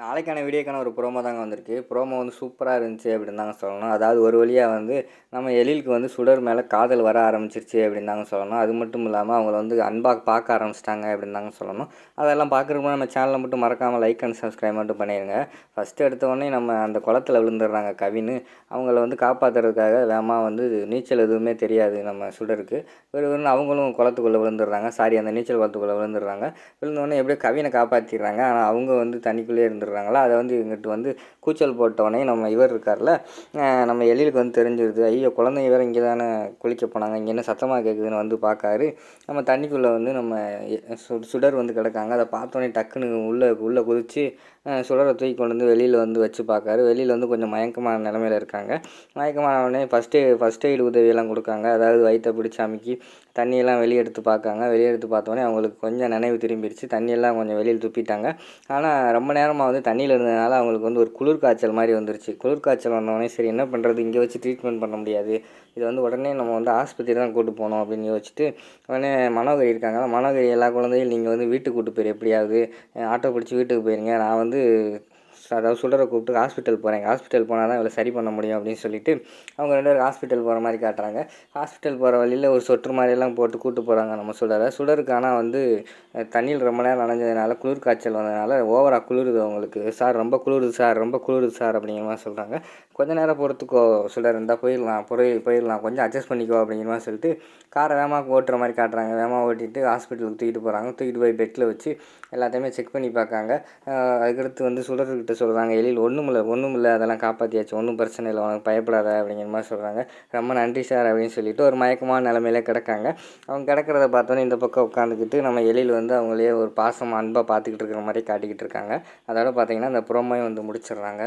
நாளைக்கான வீடியோக்கான ஒரு ப்ரோமோ தாங்க வந்திருக்கு. ப்ரோமோ வந்து சூப்பராக இருந்துச்சு அப்படின்னு தாங்க சொல்லணும். அதாவது ஒரு வழியாக வந்து நம்ம எழிலுக்கு வந்து சுடர் மேலே காதல் வர ஆரம்பிச்சிருச்சு அப்படின்னு தாங்க சொல்லணும். அது மட்டும் இல்லாமல் அவங்கள வந்து அன்பாக பார்க்க ஆரம்பிச்சிட்டாங்க அப்படின்னு தாங்க சொல்லணும். அதெல்லாம் பார்க்குறப்போ நம்ம சேனலை மட்டும் மறக்காமல் லைக் அண்ட் சப்ஸ்கிரைப் மட்டும் பண்ணிடுங்க ஃபஸ்ட்டு எடுத்தோடனே நம்ம அந்த குளத்துல விழுந்துடுறாங்க கவின்னு. அவங்கள வந்து காப்பாற்றுறதுக்காக வேகமாக வந்து நீச்சல் எதுவுமே தெரியாது நம்ம சுடருக்கு. வெறும் அவங்களும் குளத்துக்குள்ளே விழுந்துடுறாங்க. சாரி அந்த நீச்சல் குளத்துக்குள்ளே விழுந்துடுறாங்க. விழுந்தோடனே எப்படியோ கவினை காப்பாற்றிடுறாங்க ஆனால் அவங்க வந்து தண்ணிக்குள்ளேயே கொடுத்துட்றாங்களா அதை வந்து இங்கிட்டு வந்து கூச்சல் போட்டவனே நம்ம இவர் இருக்கார்ல நம்ம எழிலுக்கு வந்து தெரிஞ்சிருது. ஐயோ குழந்தைங்க வேறு இங்கே தானே குளிக்க போனாங்க இங்கே என்ன சத்தமாக கேட்குதுன்னு வந்து பார்க்காரு நம்ம தண்ணிக்குள்ளே வந்து நம்ம சு- சுடர் வந்து கிடக்காங்க. அதை பார்த்தோன்னே டக்குன்னு உள்ளே உள்ளே குதிச்சு சுடரை தூக்கி கொண்டு வந்து வெளியில் வந்து வச்சு பார்க்காரு வெளியில் வந்து கொஞ்சம் மயக்கமான நிலமையில இருக்காங்க. மயக்கமானவனே ஃபஸ்ட்டு ஃபஸ்ட் எய்டு உதவியெல்லாம் கொடுக்காங்க. அதாவது வயிற்றை பிடிச்சி அமுக்கி தண்ணியெல்லாம் வெளியே எடுத்து பார்க்காங்க வெளியே எடுத்து பார்த்தோன்னே அவங்களுக்கு கொஞ்சம் நினைவு திரும்பிடுச்சு. தண்ணியெல்லாம் கொஞ்சம் வெளியில் துப்பிட்டாங்க. ஆனால் ரொம்ப நேரமாக வந்து தண்ணியில் இருந்ததுனால அவங்களுக்கு வந்து ஒரு குளிர் காய்ச்சல் மாதிரி வந்துருச்சு. குளிர் காய்ச்சல் வந்தோடனே சரி என்ன பண்ணுறது இங்கே வச்சு ட்ரீட்மெண்ட் பண்ண முடியாது. இது வந்து உடனே நம்ம வந்து ஆஸ்பத்திரி தான் கூட்டு போகணும் அப்படின்னு யோசிச்சுட்டு உடனே மனோகரி இருக்காங்க. மனோகரி எல்லா குழந்தையும் நீங்கள் வந்து வீட்டுக்கு கூட்டு போயிரு. எப்படியாவது ஆட்டோ பிடிச்சி வீட்டுக்கு போயிருங்க. நான் வந்து அதாவது சுடரை கூப்பிட்டு ஹாஸ்பிட்டல் போகிறேன் ஹாஸ்பிட்டல் போனால் தான் இவளை சரி பண்ண முடியும் அப்படின்னு சொல்லிட்டு அவங்க ரெண்டு பேரும் ஹாஸ்பிட்டல் போகிற மாதிரி காட்டுறாங்க. ஹாஸ்பிட்டல் போகிற வழியில் ஒரு சொட்டு மாதிரியெல்லாம் போட்டு கூட்டு போகிறாங்க நம்ம சுடரை. சுடருக்கு ஆனால் வந்து தண்ணியில் ரொம்ப நேரம் நனைஞ்சதுனால குளிர் காய்ச்சல் வந்ததுனால ஓவராக குளிருது அவங்களுக்கு. சார் ரொம்ப குளிருது சார் ரொம்ப குளிருது சார் அப்படிங்கிற மாதிரி சொல்கிறாங்க கொஞ்ச நேரம் பொறுத்துக்கோ சுடர் இருந்தால் போயிடலாம் போய் போயிடலாம் கொஞ்சம் அட்ஜஸ்ட் பண்ணிக்கோ அப்படிங்கிற மாதிரி சொல்லிட்டு காரை வேகமாக ஓட்டுற மாதிரி காட்டுறாங்க. வேகமாக ஓட்டிட்டு ஹாஸ்பிட்டலுக்கு தூக்கிட்டு போகிறாங்க தூக்கிட்டு போய் பெட்டில் வச்சு எல்லாத்தையுமே செக் பண்ணி பார்க்காங்க. அதுக்கடுத்து வந்து சுடர்கிட்ட சொல்கிறாங்க எழில் ஒன்றும் இல்லை ஒன்றும் இல்லை அதெல்லாம் காப்பாற்றியாச்சு ஒன்றும் பிரச்சனை இல்லை. உனக்கு பயப்படாத அப்படிங்கிற மாதிரி சொல்கிறாங்க ரொம்ப நன்றி சார் அப்படின்னு சொல்லிட்டு ஒரு மயக்கமான நிலமையில கிடக்காங்க. அவங்க கிடக்கிறத பார்த்தோன்னே இந்த பக்கம் உட்காந்துக்கிட்டு நம்ம எழில் வந்து அவங்களே ஒரு பாசம் அன்பாக பார்த்துக்கிட்டு இருக்கிற மாதிரி காட்டிக்கிட்டு இருக்காங்க. அதோட பார்த்தீங்கன்னா அந்த புறமையும் வந்து முடிச்சிடுறாங்க.